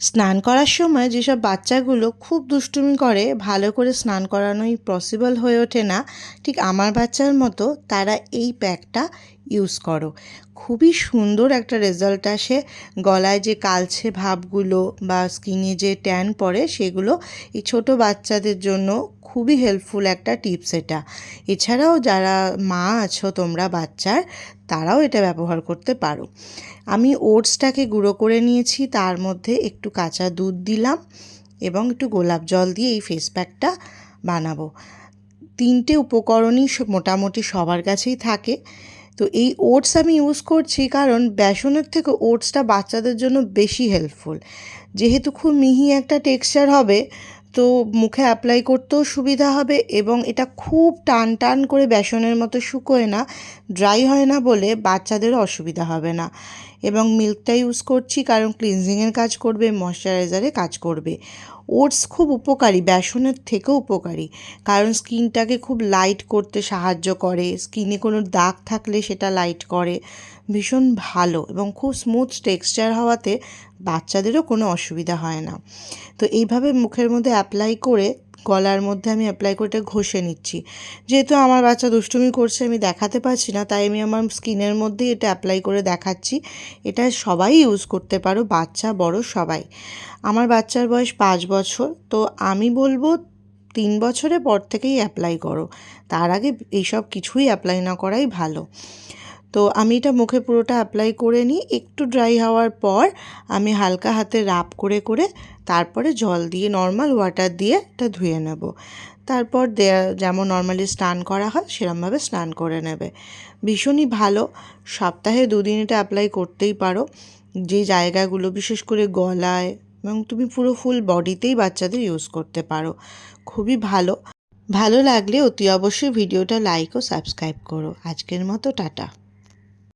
স্নান করার সময় যেসব বাচ্চাগুলো খুব দুষ্টুমি করে, ভালো করে স্নান করানোই পসিবল হয়ে ওঠে না, ঠিক আমার বাচ্চার মতো তারা এই প্যাকটা ইউজ করো। খুবই সুন্দর একটা রেজাল্ট আসে, গলায় যে কালছে ভাবগুলো বা স্কিনে যে ট্যান পড়ে সেগুলো এই ছোট বাচ্চাদের জন্য খুবই হেল্পফুল একটা টিপস এটা। এছাড়াও যারা মা আছো, তোমরা বাচ্চার, তারাও এটা ব্যবহার করতে পারো। আমি ওটসটাকে গুঁড়ো করে নিয়েছি, তার মধ্যে একটু কাঁচা দুধ দিলাম এবং একটু গোলাপ জল দিয়ে এই ফেস প্যাকটা বানাবো। তিনটে উপকরণই মোটামুটি সবার কাছেই থাকে। তো এই ওটস আমি ইউজ করছি কারণ বেসনের থেকে ওটসটা বাচ্চাদের জন্য বেশি হেল্পফুল যেহেতু খুব মিহি একটা টেক্সচার হবে তো মুখে অ্যাপ্লাই করতেও সুবিধা হবে এবং এটা খুব টান টান করে বেসনের মতো শুকোয় না ড্রাই হয় না বলে বাচ্চাদেরও অসুবিধা হবে না। এবং মিল্কটা ইউজ করছি কারণ ক্লিনজিংয়ের কাজ করবে ময়শ্চারাইজারে কাজ করবে। ওটস খুব উপকারী, বেসনের থেকেও উপকারী। কারণ স্কিনটাকে খুব লাইট করতে সাহায্য করে স্কিনে কোনো দাগ থাকলে সেটা লাইট করে। ভীষণ ভালো এবং খুব স্মুথ টেক্সচার হওয়াতে বাচ্চাদেরও কোনো অসুবিধা হয় না। তো এইভাবে মুখের মধ্যে অ্যাপ্লাই করে গলার মধ্যে আমি অ্যাপ্লাই করে এটা ঘষে নিচ্ছি। যেহেতু আমার বাচ্চা দুষ্টুমি করছে, আমি দেখাতে পারছি না, তাই আমি আমার স্কিনের মধ্যেই এটা অ্যাপ্লাই করে দেখাচ্ছি। এটা সবাই ইউজ করতে পারো, বাচ্চা, বড়, সবাই। আমার বাচ্চার বয়স পাঁচ বছর, তো আমি বলব তিন বছরের পর থেকেই অ্যাপ্লাই করো। তার আগে এইসব কিছুই অ্যাপ্লাই না করাই ভালো। তো আমি এটা মুখে পুরোটা অ্যাপ্লাই করে নিই। একটু ড্রাই হওয়ার পর আমি হালকা হাতে রাব করে করে তারপরে জল দিয়ে নর্মাল ওয়াটার দিয়ে এটা ধুয়ে নেব। তারপর যেমন নর্মালি স্নান করা হয়, সেরমভাবে স্নান করে নেবে। ভীষণই ভালো। সপ্তাহে দুদিন এটা অ্যাপ্লাই করতেই পারো। যে জায়গাগুলো, বিশেষ করে গলায়, এবং তুমি পুরো ফুল বডিতেই বাচ্চাদের ইউজ করতে পারো। খুবই ভালো। ভালো লাগলে অতি অবশ্যই ভিডিওটা লাইক ও সাবস্ক্রাইব করো। আজকের মতো টাটা।